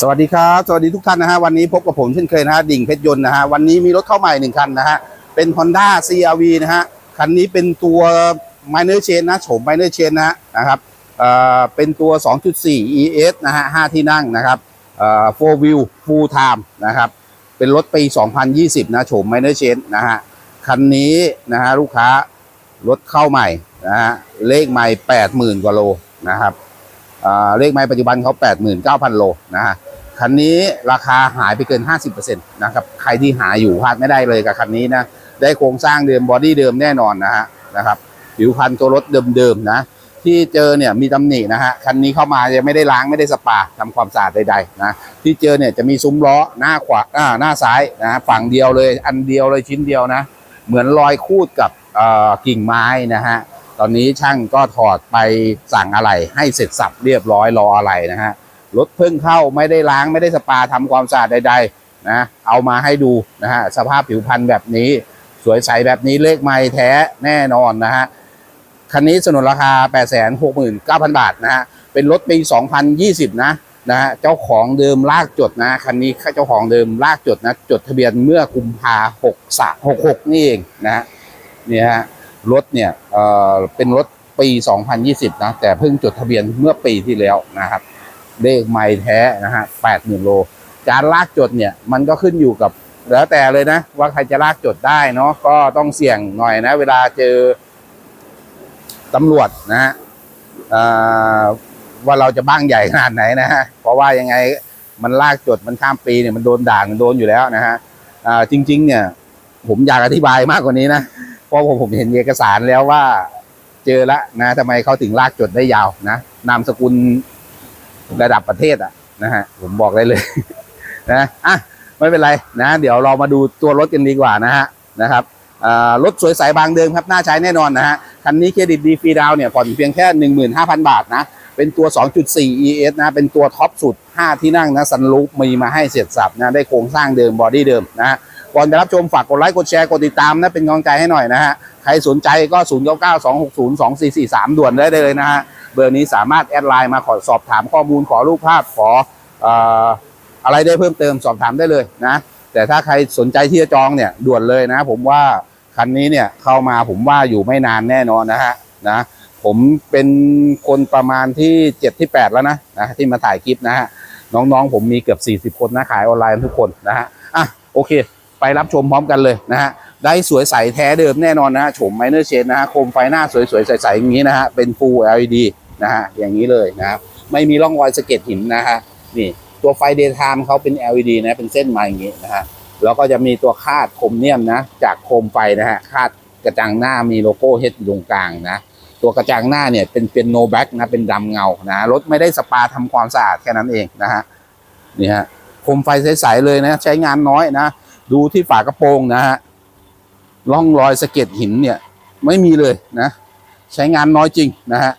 สวัสดีครับ สวัสดีทุกท่านนะฮะ วันนี้พบกับผมเช่นเคยนะฮะ ดิ่งเพชรยนต์นะฮะ วันนี้มีรถเข้าใหม่หนึ่งคันนะฮะ เป็น Honda CRV นะฮะ คันนี้เป็นตัว Minor chain นะโฉม Minor chain นะฮะนะครับเอ่อเป็นตัว 2.4 ES นะฮะ 5 ที่นั่งนะครับเอ่อ4 wheel full time นะครับ เป็นรถปี 2020 นะโฉม Minor chain นะฮะ คันนี้นะฮะลูกค้ารถเข้าใหม่นะฮะ เลขใหม่ 80,000 กว่าโลนะครับ เลขไม้ปัจจุบันเขา89,000 โลนะฮะคันนี้ราคาหายไปเกิน 50%นะครับใครที่หาอยู่พลาดไม่ได้เลยกับคันนี้นะได้โครงสร้างเดิมบอดี้เดิมแน่นอนนะฮะนะครับผิวพันธุ์ตัวรถเดิมๆนะที่เจอเนี่ยมีตำหนินะฮะคันนี้เข้ามายังไม่ได้ล้างไม่ได้สปาทำความสะอาดใดๆนะที่เจอเนี่ยจะมีซุ้มล้อหน้าขวาอ่าหน้าซ้ายนะฝั่งเดียวเลยอันเดียวเลยชิ้นเดียวนะ เหมือนรอยคูดกับกิ่งไม้นะฮะ ตอนนี้ช่างก็ถอดไปสั่งอะไรให้เสร็จสับเรียบร้อยรออะไรนะฮะรถเพิ่งเข้าไม่ได้ล้างไม่ได้สปาทำความสะอาดใดๆนะเอามาให้ดูนะฮะสภาพผิวพรรณแบบนี้ สวยใสแบบนี้เลขไม้แท้แน่นอนนะฮะคันนี้สนุนราคา 869,000 บาทนะฮะเป็นรถปี 2020 นะนะฮะเจ้าของเดิมลากจดนะคันนี้เจ้าของเดิมลากจดนะจดทะเบียนเมื่อกุมภา6 66นี่เองนะฮะเนี่ยฮะ รถเนี่ยเอ่อเป็นรถปี 2020 นะ แต่เพิ่งจดทะเบียนเมื่อปีที่แล้วนะครับ เลขไม่แท้นะฮะ80,000 โล การลากจดเนี่ย มันก็ขึ้นอยู่กับแล้วแต่เลยนะ ว่าใครจะลากจดได้เนาะก็ต้องเสี่ยงหน่อยนะ เวลาเจอตำรวจนะฮะว่าเราจะบ้างใหญ่ขนาดไหนนะฮะเพราะว่ายังไงมันลากจดมันข้ามปีเนี่ยมันโดนด่ามันโดนอยู่แล้วนะฮะจริง ๆ เนี่ย ผมอยากอธิบายมากกว่านี้นะ ราะผมผมเห็นเอกสารแล้วว่า เจอแล้วนะทำไมเขาถึงลากจดได้ยาวนะนามสกุลระดับประเทศอะนะฮะผมบอกได้เลย นะอะไม่เป็นไรนะ เดี๋ยวเรามาดูตัวรถกันดีกว่านะฮะนะครับรถสวยใสบางเดิมครับน่าใช้แน่นอนนะฮะคันนี้เครดิตดีฟรีดาวเนี่ยผ่อนเพียงแค่ 15,000 บาทนะ เป็นตัว 2.4 ES นะ เป็นตัวท็อปสุด 5 ที่นั่งนะซันลูปมีมาให้เสร็จสับนะ ได้โครงสร้างเดิมบอดี้เดิมนะ ก่อนจะรับชมฝากกดไลค์กดแชร์กดติดตามนะเป็นกำลังใจให้หน่อยนะฮะใครสนใจก็ 0 9 9 2 6 0 2 4 4 3 ด่วนได้เลยนะฮะเบอร์นี้สามารถแอดไลน์มาขอสอบถามข้อมูลขอรูปภาพขอออะไรได้เพิ่มเติมสอบถามได้เลยนะ แต่ถ้าใครสนใจที่จะจองเนี่ยด่วนเลยนะ ผมว่าคันนี้เนี่ยเข้ามาผมว่าอยู่ไม่นานแน่นอนนะฮะนะผมเป็นคนประมาณที่เจ็ดที่แปดแล้วนะนะที่มาถ่ายคลิปนะฮะน้องๆผมมีเกือบ40คนนะขายออนไลน์ทุกคนนะฮะอะโอเค ไปรับชมพร้อมกันเลยนะฮะได้สวยใสแท้เดิมแน่นอนนะฮะโฉมไมเนอร์เชนนะฮะโคมไฟหน้าสวยๆใสๆอย่างนี้นะฮะเป็น Full LED นะฮะอย่างนี้เลยนะครับไม่มีร่องรอยสะเก็ดหินนะฮะนี่ตัวไฟเดย์ไทม์เขาเป็น LED นะเป็นเส้นมาอย่างนี้นะฮะแล้วก็จะมีตัวคาดโครเมียมนะ จากโคมไฟนะฮะคาดกระจังหน้ามีโลโก้เฮดอยู่ตรงกลางนะตัวกระจังหน้าเนี่ยเป็นเป็นโนแบ็กนะเป็นดำเงานะรถไม่ได้สปาทำความสะอาดแค่นั้นเองนะฮะนี่ฮะโคมไฟใสๆเลยนะใช้งานน้อยนะ ดูที่ฝากระโปรงนะฮะร่องรอยสะเก็ดหินเนี่ย ไม่มีเลยนะ ใช้งานน้อยจริงนะฮะ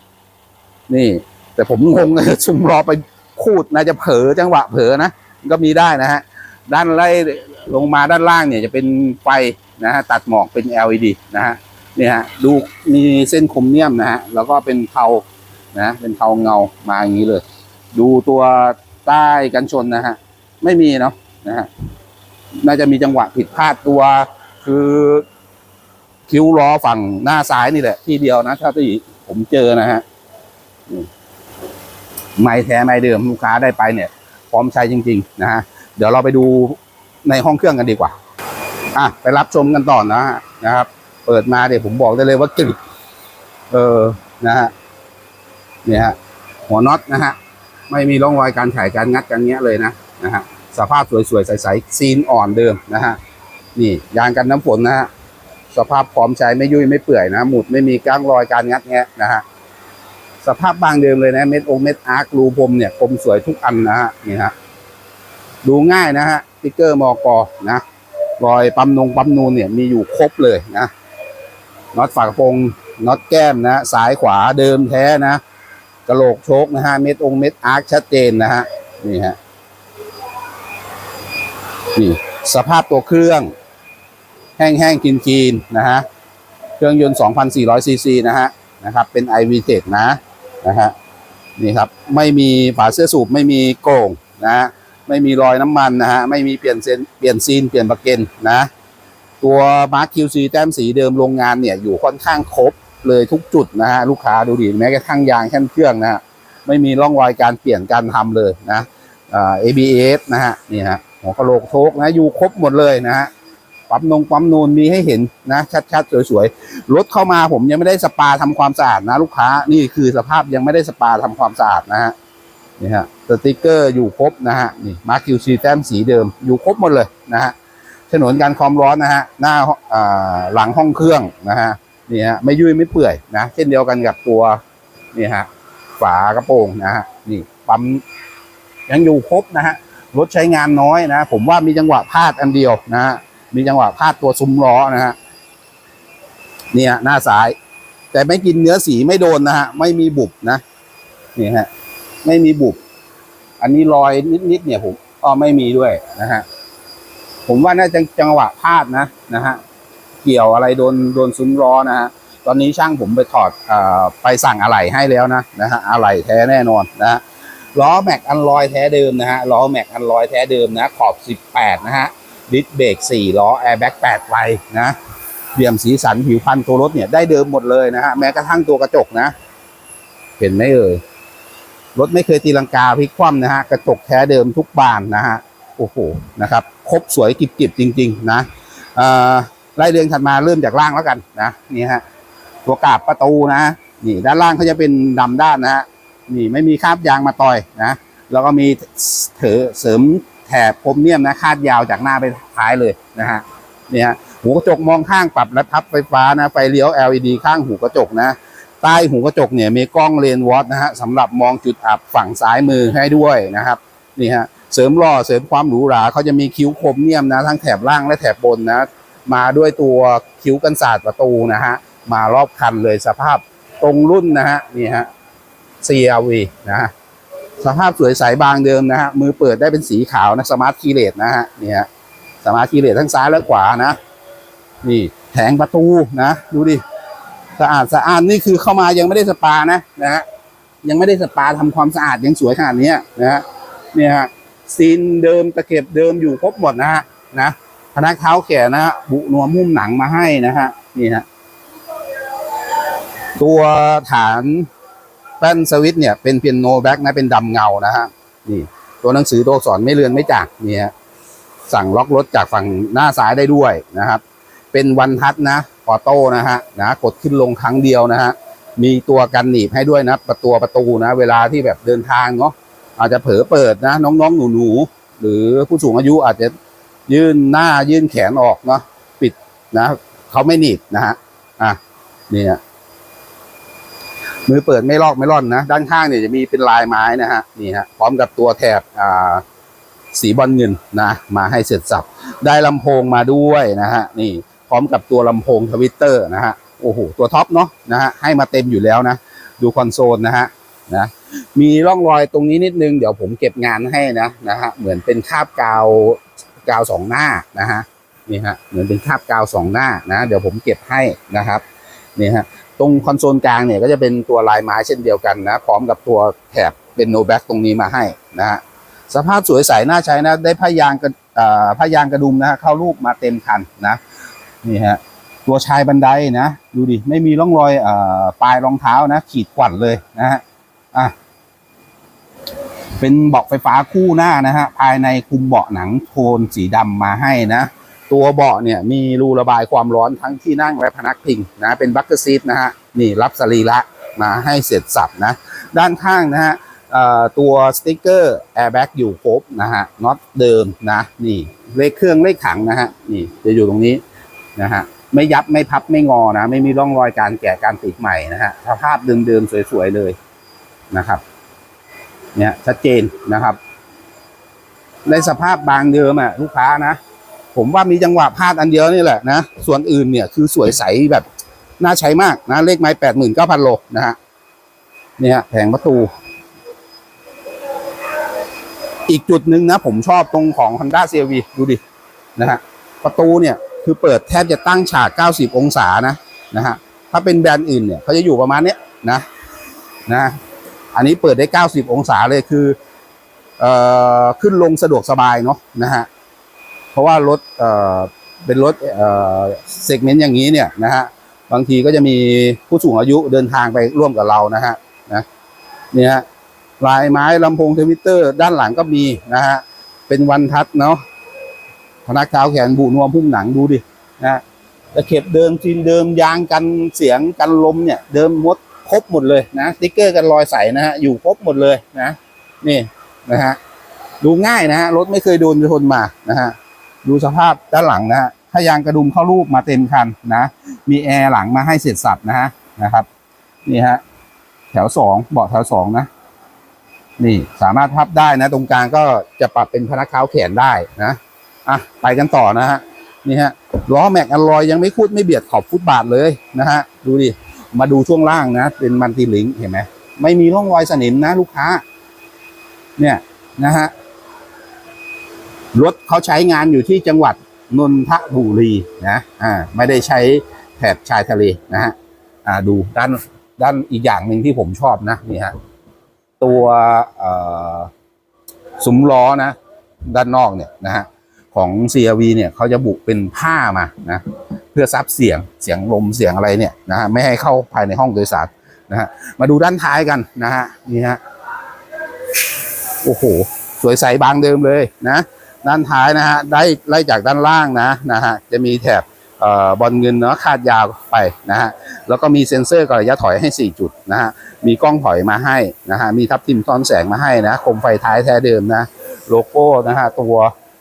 นี่ แต่ผมงงเลยซุ่มรอไปคูดนะจะเผลอจังหวะเผลอนะก็มีได้นะฮะด้านไล่ลงมาด้านล่างเนี่ยจะเป็นไฟนะฮะตัดหมอกเป็น LED นะฮะเนี่ยฮะดูมีเส้นคมเนียมนะฮะแล้วก็เป็นเทานะเป็นเทาเงามาอย่างนี้เลย ดูตัวใต้กันชนนะฮะไม่มีเนาะนะฮะ น่าจะมีจังหวะผิดพลาดตัว คือคิ้วล้อฝั่งหน้าซ้ายนี่แหละ ที่เดียวนะถ้าที่ผมเจอนะฮะไม้แท้ไม้เดิมลูกค้าได้ไปเนี่ย พร้อมใช้จริง ๆ นะฮะเดี๋ยวเราไปดูในห้องเครื่องกันดีกว่า อะไปรับชมกันต่อนะฮะนะครับ เปิดมาเดี๋ยวผมบอกได้เลยว่ากริบเออนะฮะเนี่ยฮะหัวน็อตนะฮะไม่มีร่องรอยการไขการงัดกันเงี้ยเลยนะนะฮะ สภาพสวยๆ ใสๆซีนอ่อนเดิมนะฮะนี่ยางกันน้ำฝนนะฮะสภาพพร้อมใช้ไม่ยุ่ยไม่เปื่อยนะหมุดไม่มีก้างรอยการงัดแงะนะฮะสภาพบางเดิมเลยนะเม็ดองเม็ดอาร์ครูพรมเนี่ยคมสวยทุกอันนะฮะนี่ฮะดูง่ายนะฮะสติ๊กเกอร์มอกอนะรอยปั๊มนงปั๊มนูนเนี่ยมีอยู่ครบเลยนะน็อตฝากระโปรงน็อตแก้มนะสายขวาเดิมแท้นะกระโหลกโชคนะฮะเม็ดองเม็ดอาร์คชัดเจนนะฮะนี่ฮะ นี่สภาพตัวเครื่อง แห้งๆกินๆนะฮะ เครื่องยนต์ 2,400ซีซีนะฮะนะครับ เป็น i v t e c นะนะฮะนี่ครับ ไม่มีฝาเสื้อสูบไม่มีโก่งนะฮะไม่มีรอยน้ำมันนะฮะไม่มีเปลี่ยนเซนเปลี่ยนซีนเปลี่ยนประเกนนะตัวมาร์คคิวซีแต้มสีเดิมโรงงานเนี่ยอยู่ค่อนข้างครบเลยทุกจุดนะฮะลูกค้าดูดิแม้กระทั่งยางแค่นเครื่องนะฮะไม่มีร่องรอยการเปลี่ยนการทำเลยนะอ่า ABS นะฮะนี่ฮะ หัวกะโหลกโชกนะอยู่ครบหมดเลยนะฮะปั๊มนงปั๊มนูนมีให้เห็นนะชัดๆสวยๆรถเข้ามาผมยังไม่ได้สปาทำความสะอาดนะลูกค้านี่คือสภาพยังไม่ได้สปาทำความสะอาดนะฮะนี่ฮะสติกเกอร์อยู่ครบนะฮะนี่มาร์คิวซีแต้มสีเดิมอยู่ครบหมดเลยนะฮะฉนวนการความร้อนนะฮะหน้าหลังห้องเครื่องนะฮะนี่ฮะไม่ยุ่ยไม่เปื่อยนะเช่นเดียวกันกับตัวนี่ฮะฝากระโปรงนะฮะนี่ปั๊มยังอยู่ครบนะฮะ รถใช้งานน้อยนะ ผมว่ามีจังหวะพลาดอันเดียวนะฮะมีจังหวะพลาดตัวซุ้มล้อนะฮะเนี่ยหน้าซ้าย แต่ไม่กินเนื้อสีไม่โดนนะฮะไม่มีบุบนะนี่ฮะไม่มีบุบ อันนี้รอยนิดๆเนี่ยผมก็ไม่มีด้วยนะฮะผมว่าน่าจะจังหวะพลาดนะนะฮะเกี่ยวอะไรโดนโดนซุ้มล้อนะฮะตอนนี้ช่างผมไปถอดเอ่อไปสั่งอะไหล่ให้แล้วนะนะฮะอะไหล่แท้แน่นอนนะฮะ ล้อแม็กอันลอยแท้เดิมนะฮะล้อแม็กอันลอยแท้เดิมนะขอบ 18 นะฮะดิสเบรก4ล้อแอร์แบ็ก8ไฟนะเหลี่ยมสีสันผิวพันตัวรถเนี่ยได้เดิมหมดเลยนะฮะแม้กระทั่งตัวกระจกนะ เห็นไหมเอ่ยรถไม่เคยตีลังกาพลิกคว่ำนะฮะกระจกแท้เดิมทุกบานนะฮะโอ้โหนะครับครบสวยกิบๆจริง ๆ นะอ่อไล่เรียงถัดมาเริ่มจากล่างแล้วกันนะนี่ฮะตัวกาบประตูนะนี่ด้านล่างเขาจะเป็นดำด้านนะฮะ นี่ไม่มีคาบยางมาต่อยนะแล้วก็มีเถอเสริมแถบพรมเนียมนะคาดยาวจากหน้าไปท้ายเลยนะฮะเนี่ยฮะหูกระจกมองข้างปรับและพับไฟฟ้านะไฟเลี้ยว LED ข้างหูกระจกนะ ใต้หูกระจกเนี่ยมีกล้องเลนวอตนะฮะสำหรับมองจุดอับฝั่งซ้ายมือให้ด้วยนะครับนี่ฮะเสริมหล่อเสริมความหรูหราเขาจะมีคิ้วคมเนียมนะทั้งแถบล่างและแถบบนนะมาด้วยตัวคิ้วกันศาสตร์ประตูนะฮะมารอบคันเลยสภาพตรงรุ่นนะฮะนี่ฮะ CRV นะฮะสภาพสวยใสบางเดิมนะฮะมือเปิดได้เป็นสีขาวนะสมาร์ทคีเลตนะฮะนี่ฮะสมาร์ทคีเลตทั้งซ้ายและขวานะ นี่แผงประตูนะดูดิสะอาดสะอาดนี่คือเข้ามายังไม่ได้สปานะนะฮะยังไม่ได้สปาทำความสะอาดยังสวยขนาดนี้นะฮะเนี่ยฮะซีนเดิมตะเข็บเดิมอยู่ครบหมดนะฮะนะพนักเท้าแขนนะฮะบุนวมหุ้มหนังมาให้นะฮะนี่ฮะตัวฐาน แป้นสวิตเนี่ยเป็นเปียโนแบ็กนะเป็นดำเงานะฮะนี่ ตัวหนังสือตัวอักษรไม่เลือนไม่จากนี่ฮะสั่งล็อกรถจากฝั่งหน้าซ้ายได้ด้วยนะครับ เป็นวันทัชนะออโต้นะฮะนะกดขึ้นลงครั้งเดียวนะฮะมีตัวกันหนีบให้ด้วยนะประตูประตูนะ เวลาที่แบบเดินทางเนาะอาจจะเผลอเปิดนะ น้องๆหนูๆหรือผู้สูงอายุอาจจะยื่นหน้ายื่นแขนออกเนาะปิดนะเขาไม่หนีบนะฮะอะนี่ฮะ มือเปิดไม่ลอกไม่ร่อนนะ ด้านข้างเนี่ยจะมีเป็นลายไม้นะฮะนี่ฮะพร้อมกับตัวแถบอ่าสีบอลเงินนะมาให้เสร็จสับ ได้ลำโพงมาด้วยนะฮะนี่พร้อมกับตัวลำโพงทวิตเตอร์นะฮะโอ้โหตัวท็อปเนาะนะฮะให้มาเต็มอยู่แล้วนะ ดูคอนโซลนะฮะนะมีร่องรอยตรงนี้นิดนึง เดี๋ยวผมเก็บงานให้นะนะฮะเหมือนเป็นคาบกาวกาวสองหน้านะฮะนี่ฮะเหมือนเป็นคาบกาวสองหน้านะ เดี๋ยวผมเก็บให้นะครับนี่ฮะ ตรงคอนโซลกลางเนี่ยก็จะเป็นตัวลายไม้เช่นเดียวกันนะ พร้อมกับตัวแถบเป็นโนแบ็กตรงนี้มาให้นะฮะสภาพสวยใสน่าใช้นะ ได้ผ้ายางกระผ้ายางกระดุมนะฮะเข้ารูปมาเต็มคันนะนี่ฮะตัวชายบันไดนะดูดิไม่มีร่องรอยเอ่อปลายรองเท้านะ ขีดกวัดเลยนะฮะอะเป็นเบาะไฟฟ้าคู่หน้านะฮะภายในคุมเบาะหนังโทนสีดำมาให้นะ ตัวเบาะเนี่ยมีรูระบายความร้อนทั้งที่นั่งและพนักพิงนะเป็นบัคเกอร์ซีทนะฮะนี่รับสรีระมาให้เสร็จสับนะ ด้านข้างนะฮะตัวสติ๊กเกอร์แอร์แบ็กอยู่ครบนะฮะน็อตเดิมนะนี่เลขเครื่องเลขถังนะฮะนี่จะอยู่ตรงนี้นะฮะไม่ยับไม่พับไม่งอนะ ไม่มีร่องรอยการแก่การติดใหม่นะฮะสภาพเดิมๆสวยๆเลยนะครับ เนี่ยชัดเจนนะครับในสภาพบางเดิมอะลูกค้านะ ผมว่ามีจังหวะพลาดอันเดียวนี่แหละนะ ส่วนอื่นเนี่ยคือสวยใสแบบน่าใช้มากนะ เลขไม้แปดหมื่นเก้าพันโลนะฮะเนี่ยแผงประตู อีกจุดหนึ่งนะ ผมชอบตรงของ Honda CRV ดูดินะฮะประตูเนี่ยคือเปิดแทบจะตั้งฉาก 90 องศานะนะฮะถ้าเป็นแบรนด์อื่นเนี่ยเขาจะอยู่ประมาณเนี้ยนะนะอันนี้เปิดได้ 90 องศาเลยคือเอ่อขึ้นลงสะดวกสบายเนาะนะฮะ เพราะว่ารถเอ่อเป็นรถเอ่อเซกเมนต์อย่างนี้เนี่ยนะฮะบางทีก็จะมีผู้สูงอายุเดินทางไปร่วมกับเรานะฮะนะเนี่ยฮะลายไม้ลำโพงทวิตเตอร์ด้านหลังก็มีนะฮะเป็นวันทัดเนาะพนักเท้าแขนบูนวมพุ่มหนังดูดินะตะเข็บเดิมจีนเดิมยางกันเสียงกันลมเนี่ย เดิมมดครบหมดเลยนะสติ๊กเกอร์กันรอยใสนะฮะอยู่ครบหมดเลยนะ นี่นะฮะดูง่ายนะฮะรถไม่เคยโดนชนมานะฮะ ดูสภาพด้านหลังนะฮะถ้ายางกระดุมเข้ารูปมาเต็มคันนะ มีแอร์หลังมาให้เสร็จสับนะฮะนะครับ นี่ฮะแถวสองเบาะแถวสองนะ นี่สามารถพับได้นะ ตรงกลางก็จะปรับเป็นพนักเท้าแขนได้นะอะไปกันต่อนะฮะนี่ฮะล้อแม็กอลลอยยังไม่คูดไม่เบียดขอบฟุตบาทเลยนะฮะดูดิมาดูช่วงล่างนะ เป็นมันติลิงเห็นไหมไม่มีร่องรอยสนิมนะลูกค้า เนี่ยนะฮะ รถเขาใช้งานอยู่ที่จังหวัดนนทบุรีนะอ่าไม่ได้ใช้แถบชายทะเลนะฮะอ่าดูด้านด้านอีกอย่างหนึ่งที่ผมชอบนะนี่ฮะตัวเอ่อสุมล้อนะ ด้านนอกเนี่ยนะฮะของ CRV เนี่ยเขาจะบุเป็นผ้ามานะเพื่อซับเสียงเสียงลมเสียงอะไรเนี่ยนะฮะไม่ให้เข้าภายในห้องโดยสารนะฮะมาดูด้านท้ายกันนะฮะนี่ฮะโอ้โห สวยใสบางเดิมเลยนะ ด้านท้ายนะฮะได้ไล่จากด้านล่างนะนะฮะจะมีแถบออบอลเงินเนาะคาดยาวไปนะฮะแล้วก็มีเซ็นเซอร์กับระยะถอยให้ 4 จุดนะฮะมีกล้องถอยมาให้นะฮะมีทับทิมซ้อนแสงมาให้นะคมไฟท้ายแท้เดิมนะโลโก้นะฮะตัว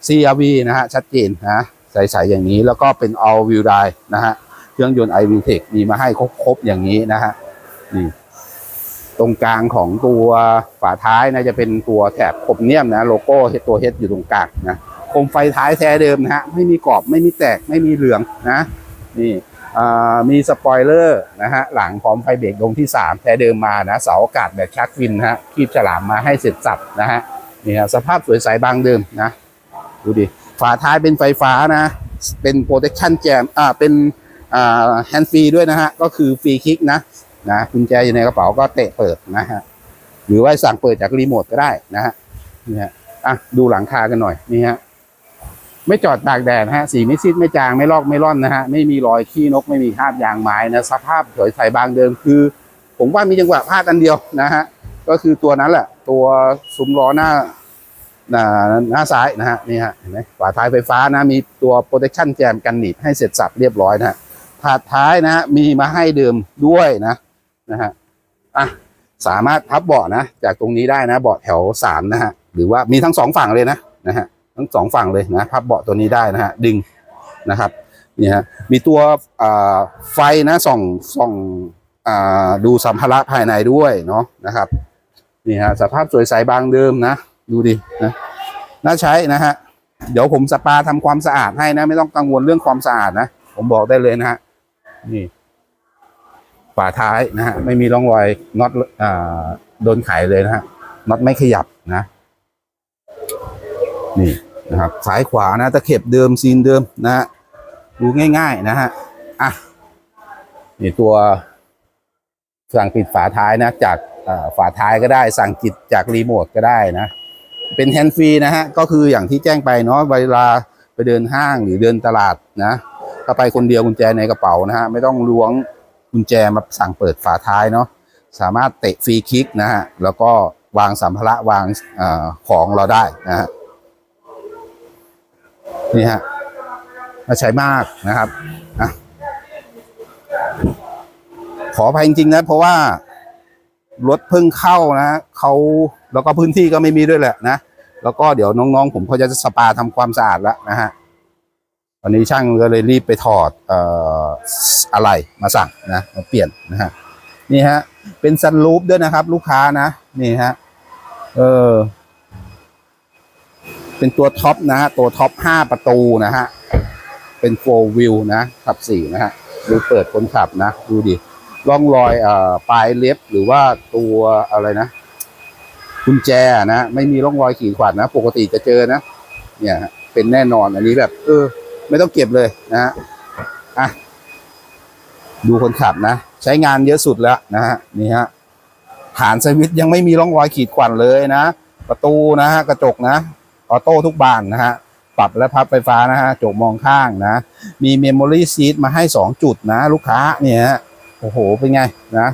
CRV นะฮะชัดเจนนะใสๆอย่างนี้แล้วก็เป็น all wheel drive นะฮะเครื่องยนต์ iVTEC มีมาให้ครบๆอย่างนี้นะฮะนี่ ตรงกลางของตัวฝาท้ายนะจะเป็นตัวแถบคมเนียมนะโลโก้ตัวเฮดอยู่ตรงกลางนะโคมไฟท้ายแท้เดิมนะฮะไม่มีกรอบไม่มีแตกไม่มีเหลืองนะนี่มีสปอยเลอร์นะฮะหลังพร้อมไฟเบรกดวงที่ 3 แท้เดิมมานะเสาอากาศแบบชักวินนะฮะคีบฉลามมาให้เสร็จสับนะฮะนี่ฮะสภาพสวยใสบางเดิมนะดูดิฝาท้ายเป็นไฟฟ้านะเป็นโปรเทคชั่นแจมอ่าเป็นอ่าแฮนด์ฟรีด้วยนะฮะก็คือฟรีคลิกนะ นะกุญแจอยู่ในกระเป๋าก็เตะเปิดนะฮะหรือว่าสั่งเปิดจากรีโมทก็ได้นะฮะนี่ฮะอะดูหลังคากันหน่อยนี่ฮะไม่จอดตากแดดนะฮะสีไม่ซีดไม่จางไม่ลอกไม่ร่อนนะฮะไม่มีรอยขี้นกไม่มีคราบยางไม้นะสภาพสวยใสบางเดิมคือ ผมว่ามีจังหวะพลาดอันเดียวนะฮะก็คือตัวนั้นแหละ ตัวซุ้มล้อหน้าหน้าหน้าซ้ายนะฮะนี่ฮะเห็นไหมฝาท้ายไฟฟ้านะมีตัว protection แจมกันหนีบให้เสร็จสับเรียบร้อยนะฮะถาดท้ายนะฮะมีมาให้เดิมด้วยนะ นะฮะอะสามารถพับเบาะนะ จากตรงนี้ได้นะเบาะแถวสามนะฮะหรือว่ามีทั้งสองฝั่งเลยนะนะฮะทั้งสองฝั่งเลยนะพับเบาะตัวนี้ได้นะฮะดึงนะครับนี่ฮะมีตัวอ่าไฟนะส่องส่องอ่าดูสัมภาระภายในด้วยเนาะนะครับนี่ฮะสภาพสวยใสบางเดิมนะ ดูดินะน่าใช้นะฮะเดี๋ยวผมสปาทำความสะอาดให้นะ ไม่ต้องกังวลเรื่องความสะอาดนะ ผมบอกได้เลยนะฮะนี่ ฝาท้ายนะฮะไม่มีร่องรอยน็อตอ่าโดนไขเลยนะฮะน็อตไม่ขยับนะ นี่นะครับซ้ายขวานะตะเข็บเดิมซีนเดิมนะฮะดูง่าย ๆนะฮะอะนี่ตัวสั่งปิดฝาท้ายนะ จากฝาท้ายก็ได้ สั่งจิตจากรีโมทก็ได้นะ เป็นแฮนด์ฟรีนะฮะก็คืออย่างที่แจ้งไปเนาะเวลาไปเดินห้างหรือเดินตลาดนะถ้าไปคนเดียวกุญแจในกระเป๋านะฮะไม่ต้องล้วง กุญแจมาสั่งเปิดฝาท้ายเนาะสามารถเตะฟรีคิกนะฮะแล้วก็วางสัมภาระวางอของเราได้นะฮะนี่ฮะมาใช้มากนะครับอะขออภัยจริงๆนะเพราะว่ารถเพิ่งเข้านะเขาแล้วก็พื้นที่ก็ไม่มีด้วยแหละนะ แล้วก็เดี๋ยวน้องๆ ผมเขาจะสปาทำความสะอาดแล้วนะฮะ วันนี้ช่างก็เลยรีบไปถอดออะไรมาสั่งนะมาเปลี่ยนนะฮะนี่ฮะ เป็นซันรูปด้วยนะครับ ลูกค้านะนี่ฮะเออเป็นตัวท็อปนะฮะตัวท็อปห้าประตูนะฮะเป็นโฟล์วิวนะขับสี่นะฮะดูเปิดคนขับนะ ดูดิร่องรอยเอ่อปลายเล็บหรือว่าตัวอะไรนะกุญแจนะ ไม่มีร่องรอยขีดข่วนนะ ปกติจะเจอนะ เนี่ยฮะเป็นแน่นอนอันนี้แบบ เออ ไม่ต้องเก็บเลยนะฮะอะดูคนขับนะ ใช้งานเยอะสุดแล้วนะฮะนี่ฮะฐานสวิตยังไม่มีร่องรอยขีดข่วนเลยนะ ประตูนะฮะกระจกนะออโต้ทุกบานนะฮะปรับและพับไฟฟ้านะฮะจกมองข้างนะ มีเมมโมรี่ซีทมาให้สองจุดนะ ลูกค้าเนี่ยฮะโอ้โห เป็นไงนะ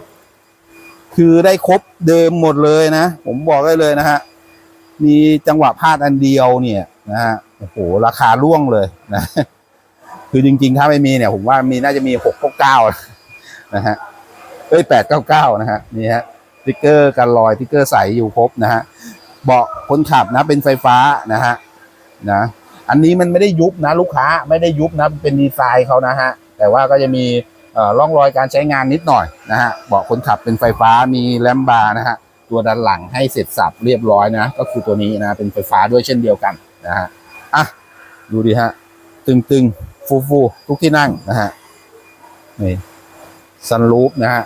คือได้ครบเดิมหมดเลยนะ ผมบอกได้เลยนะฮะ มีจังหวะพลาดอันเดียวเนี่ย นะฮะโอ้โหราคาร่วงเลยนะคือจริง ๆ ถ้าไม่มีเนี่ย ผมว่ามีน่าจะมีหกเก้านะฮะเอ้ยแปดเก้าเก้านะฮะนี่ฮะติ๊กเกอร์กันรอยติ๊กเกอร์ใสอยู่ครบนะฮะเบาะคนขับนะเป็นไฟฟ้านะฮะนะอันนี้มันไม่ได้ยุบนะ ลูกค้าไม่ได้ยุบนะเป็นดีไซน์เขานะฮะแต่ว่าก็จะมีร่องรอยการใช้งานนิดหน่อยนะฮะเบาะคนขับเป็นไฟฟ้ามีแลมบาร์นะฮะตัวด้านหลังให้เสร็จสับเรียบร้อยนะ ก็คือตัวนี้นะเป็นไฟฟ้าด้วยเช่นเดียวกัน นะฮะอะดูดิฮะ ตึงๆ ฟูๆ ทุกที่นั่งนะฮะนี่ซันรูฟนะฮะ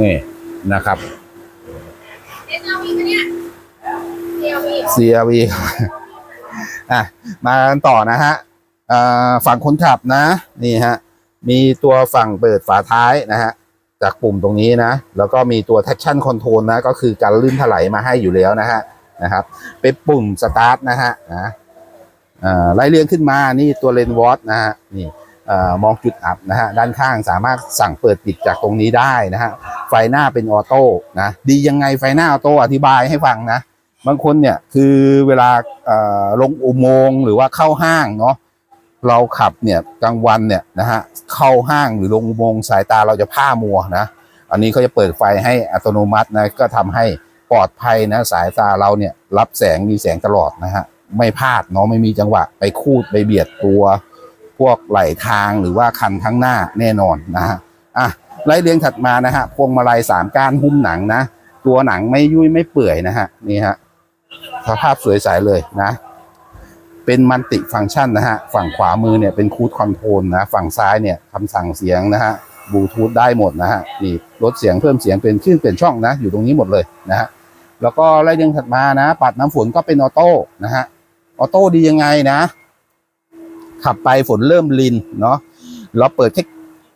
นี่นะครับเอสอาวีปะเนี่ยเอลวี CRV อะมากันต่อนะฮะอ่าฝั่งคนขับนะ นี่ฮะ มีตัวฝั่งเปิดฝาท้ายนะฮะ จากปุ่มตรงนี้นะ แล้วก็มีตัว traction control นะ ก็คือการลื่นถลายมาให้อยู่แล้วนะฮะ นะครับ เป็นปุ่ม start นะฮะนะไล่เรียงขึ้นมานี่ตัวเลนวอตนะฮะนี่อมองจุดอับนะฮะด้านข้างสามารถสั่งเปิดปิดจากตรงนี้ได้นะฮะไฟหน้าเป็นออโต้นะดียังไงไฟหน้าออโต้อธิบายให้ฟังนะ บางคนเนี่ยคือเวลาลงอุโมงค์หรือว่าเข้าห้างเนาะเราขับเนี่ยกลางวันเนี่ยนะฮะเข้าห้างหรือลงอุโมงค์สายตาเราจะผ้ามัวนะ อันนี้เขาจะเปิดไฟให้อัตโนมัตินะก็ทำให้ ปลอดภัยนะสายตาเราเนี่ย รับแสงมีแสงตลอดนะฮะไม่พลาดเนาะไม่มีจังหวะ ไปคูดไปเบียดตัว พวกไหลทางหรือว่าคันข้างหน้าแน่นอนนะฮะอะไล่เรียงถัดมานะฮะพวงมาลัยสามก้านหุ้มหนังนะ ตัวหนังไม่ยุ่ยไม่เปื่อยนะฮะนี่ฮะสภาพสวยใสเลยนะ เป็นมัลติฟังก์ชันนะฮะฝั่งขวามือเนี่ยเป็นคูดคอนโทรลนะ ฝั่งซ้ายเนี่ยคำสั่งเสียงนะฮะบลูทูธได้หมดนะฮะนี่ลดเสียงเพิ่มเสียงเป็นขึ้นเป็นช่องนะ อยู่ตรงนี้หมดเลยนะฮะ แล้วก็ไล่เรียงถัดมานะ ปัดน้ำฝนก็เป็นออโต้นะฮะออโต้ดียังไงนะ ขับไปฝนเริ่มลินเนาะเราเปิดแค่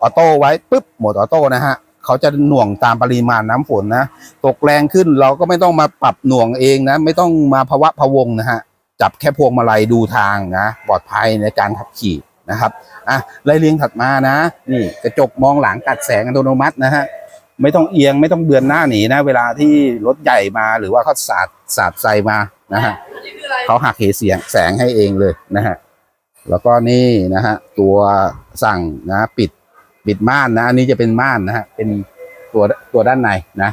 ออโต้ไว้ปุ๊บโหมดออโต้นะฮะเขาจะหน่วงตามปริมาณน้ำฝนนะ ตกแรงขึ้นเราก็ไม่ต้องมาปรับหน่วงเองนะ ไม่ต้องมาภาวะพะวงนะฮะจับแค่พวงมาลัยดูทางนะปลอดภัยในการขับขี่นะครับอะไล่เรียงถัดมานะ นี่กระจกมองหลังกัดแสงอัตโนมัตินะฮะ ไม่ต้องเอียงไม่ต้องเบือนหน้าหนีนะ เวลาที่รถใหญ่มาหรือว่าเขาสาดสาดใส่มานะฮะเขาหักเหเสียงแสงให้เองเลยนะฮะแล้วก็นี่นะฮะตัวสั่งนะปิดปิดม่านนะอันนี้จะเป็นม่านนะฮะเป็นตัวตัวด้านในนะ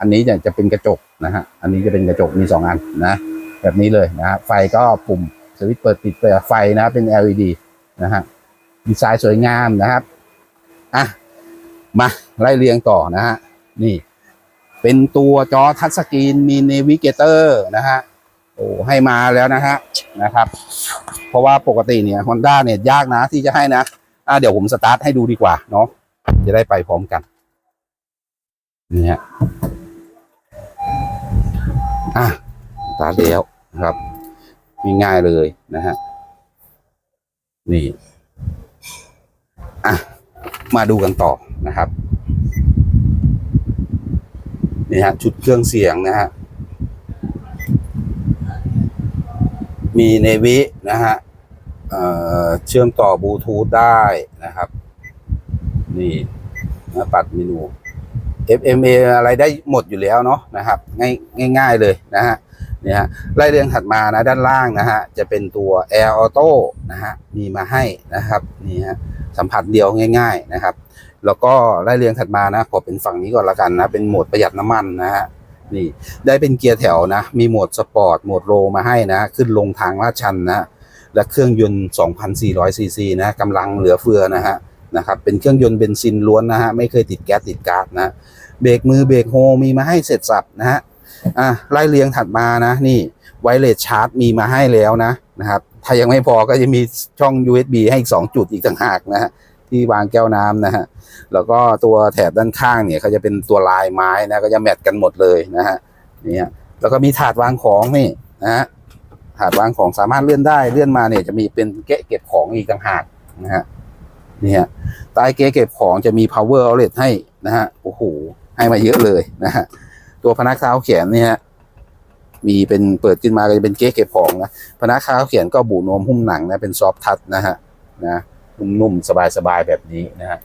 อันนี้จะจะเป็นกระจกนะฮะอันนี้จะเป็นกระจกมีสองอันนะ แบบนี้เลยนะฮะไฟก็ปุ่มสวิตช์เปิดปิดเปิดไฟนะเป็น LED นะฮะดีไซน์สวยงามนะครับอะมา ไล่เรียงต่อนะฮะนี่ เป็นตัวจอทัชสกรีนมีเนวิเกเตอร์นะฮะโอ้ให้มาแล้วนะฮะนะครับ เพราะว่าปกติเนี่ยฮอนด้าเนี่ยยากนะที่จะให้นะอะเดี๋ยวผมสตาร์ทให้ดูดีกว่าเนาะจะได้ไปพร้อมกันนี่ฮะอะสตาร์ทแล้วนะครับง่ายๆเลยนะฮะนี่อะมาดูกันต่อนะครับ นี่ฮะชุดเครื่องเสียงนะฮะมีเนวินะฮะเเชื่อมต่อบลูทูธได้นะครับ นี่นะปัดเมนู FMA อะไรได้หมดอยู่แล้วเนาะนะครับ ง่ายง่ายๆเลยนะฮะเนี่ยฮะไล่เรียงถัดมานะด้านล่างนะฮะจะเป็นตัว Air Auto นะฮะมีมาให้นะครับนี่ฮะสัมผัสเดียวง่าย ๆ นะครับ แล้วก็ไล่เรียงถัดมานะขอเป็นฝั่งนี้ก่อนละกันนะ เป็นโหมดประหยัดน้ำมันนะฮะนี่ได้เป็นเกียร์แถวนะ มีโหมดสปอร์ตโหมดโรมาให้นะ ขึ้นลงทางลาดชันนะ และเครื่องยนต์ 2,400 ซีซีนะกำลังเหลือเฟือนะฮะนะครับเป็นเครื่องยนต์เบนซินล้วนนะฮะไม่เคยติดแก๊สติดก๊าซนะเบรกมือเบรกโฮมีมาให้เสร็จสับนะฮะอะไล่เรียงถัดมานะนี่ไวเลสชาร์จมีมาให้แล้วนะนะครับถ้ายังไม่พอก็จะมีช่อง USB ให้อีก 2 จุดอีกต่างหากนะฮะ ที่วางแก้วน้ำนะฮะแล้วก็ตัวแถบด้านข้างเนี่ยเขาจะเป็นตัวลายไม้นะก็จะแมทกันหมดเลยนะฮะนี่ยแล้วก็มีถาดวางของนี่นะฮะถาดวางของสามารถเลื่อนได้เลื่อนมาเนี่ยจะมีเป็นเกะเก็บของอีกต่างหากนะฮะนี่ฮะใต้เกะเก็บของจะมี power outlet ให้นะฮะโอ้โหให้มาเยอะเลยนะฮะตัวพนักเท้าแขนเนี่ยฮะมีเป็นเปิดขึ้นมาก็จะเป็นเก๊กเก็บของนะพนักข้าเขียนก็บูโนมหุ้มหนังนะเป็นซอฟทัชนะฮะนะ นุ่มๆ สบายๆ แบบนี้นะฮะ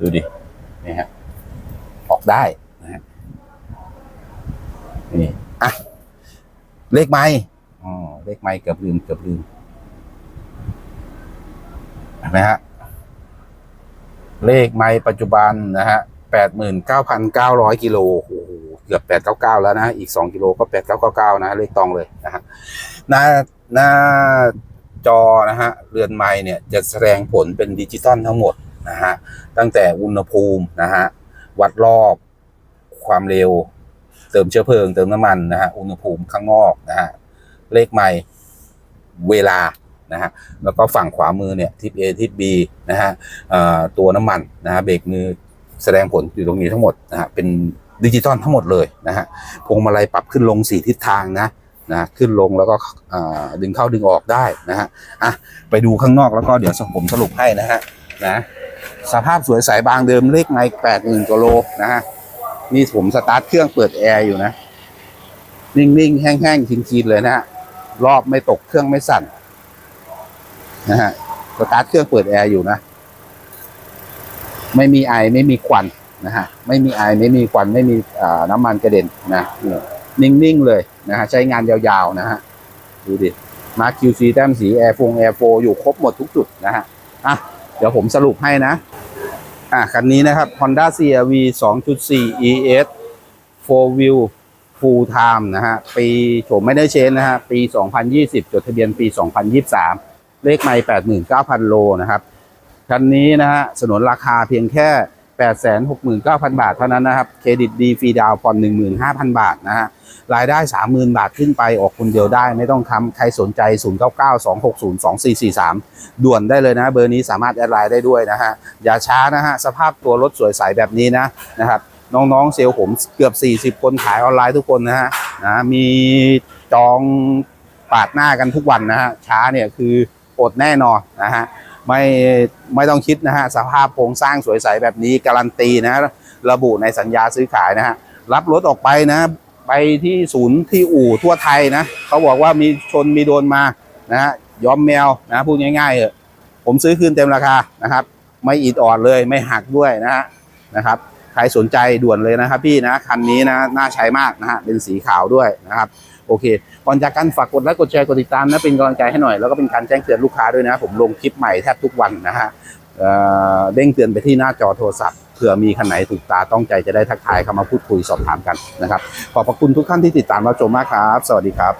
ดูดิ นี่ฮะ ออกได้นะฮะ นี่ อะ เลขไม้อ๋อ เลขไม้เกือบลืมเกือบลืมเห็นไหมฮะ เลขไม้ปัจจุบันนะฮะแปดหมื่นเก้าพันเก้าร้อยกิโลโอ้โหเกือบแปดเก้าเก้าแล้วนะ อีกสองกิโลก็แปดเก้าเก้าเก้านะ เลขตองเลยนะฮะหน้าหน้า จอนะฮะเรือนไม้เนี่ยจะแสดงผลเป็นดิจิตอลทั้งหมดนะฮะตั้งแต่อุณหภูมินะฮะวัดรอบความเร็ว เติมเชื้อเพลิง เติมน้ำมันนะฮะอุณหภูมิข้างนอกนะฮะเลขไม้เวลานะฮะแล้วก็ฝั่งขวามือเนี่ยทิศ A ทิศ B นะฮะตัวน้ำมันนะฮะเบรกมือแสดงผลอยู่ตรงนี้ทั้งหมดนะฮะเป็นดิจิตอลทั้งหมดเลยนะฮะพวงมาลัยปรับขึ้นลงสี่ทิศทางนะ นะขึ้นลงแล้วก็ดึงเข้าดึงออกได้นะฮะอะไปดูข้างนอกแล้วก็เดี๋ยวผมสรุปให้นะฮะนะสภาพสวยใสบางเดิมเลขไมค์แปดหมื่นกิโลนะฮะนี่ผมสตาร์ทเครื่องเปิดแอร์อยู่นะ นิ่งๆ แห้งๆชินๆเลยนะฮะรอบไม่ตกเครื่องไม่สั่นนะฮะสตาร์ทเครื่องเปิดแอร์อยู่นะ ไม่มีไอไม่มีควันนะฮะไม่มีไอไม่มีควันไม่มีน้ำมันกระเด็นนะนิ่งๆเลย นะฮะใช้งานยาวๆนะฮะดูดิมา QC แต้มสีแอร์ฟงแอร์โฟอยู่ครบหมดทุกจุดนะฮะอะเดี๋ยวผมสรุปให้นะอะคันนี้นะครับ Honda CRV 2.4 ES 4 wheel full time นะฮะปีโฉมไม่ได้เชนนะฮะปี 2020 จดทะเบียนปี 2023 เลขไม่89,000 โลนะครับคันนี้นะฮะสนนราคาเพียงแค่ 869,000 บาทเท่านั้นนะครับ เครดิตดีฟรีดาวน์ผ่อน15,000 บาทนะฮะ รายได้ 30,000 บาทขึ้นไปออกคนเดียวได้ไม่ต้องทำใครสนใจ 0992602443 ด่วนได้เลยนะ เบอร์นี้สามารถแอดไลน์ได้ด้วยนะฮะ อย่าช้านะฮะ สภาพตัวรถสวยใสแบบนี้นะนะครับ น้องๆเซลล์ผมเกือบ 40 คนขายออนไลน์ทุกคนนะฮะนะมีจองปาดหน้ากันทุกวันนะฮะช้าเนี่ยคืออดแน่นอนนะฮะ ไม่ไม่ต้องคิดนะฮะสภาพโครงสร้างสวยใสแบบนี้การันตีนะระบุในสัญญาซื้อขายนะฮะรับรถออกไปนะ ไปที่ศูนย์ที่อู่ทั่วไทยนะเขาบอกว่ามีชนมีโดนมานะฮะยอมแมวนะพูดง่ายๆเถอผมซื้อคืนเต็มราคานะครับ ไม่อิดออดเลยไม่หักด้วยนะฮะนะครับ ใครสนใจด่วนเลยนะครับพี่นะคันนี้นะน่าใช้มากนะฮะเป็นสีขาวด้วยนะครับ โอเค ก่อนจากกันฝากกดไลค์กดแชร์กดติดตามนะเป็นกำลังใจให้หน่อยแล้วก็เป็นการแจ้งเตือนลูกค้าด้วยนะ ผมลงคลิปใหม่แทบทุกวันนะฮะเด้งเตือนไปที่หน้าจอโทรศัพท์เผื่อมีคันไหนถูกตาต้องใจจะได้ทักทายเข้ามาพูดคุยสอบถามกันนะครับขอบพระคุณทุกท่านที่ติดตามรับชมมากครับ สวัสดีครับ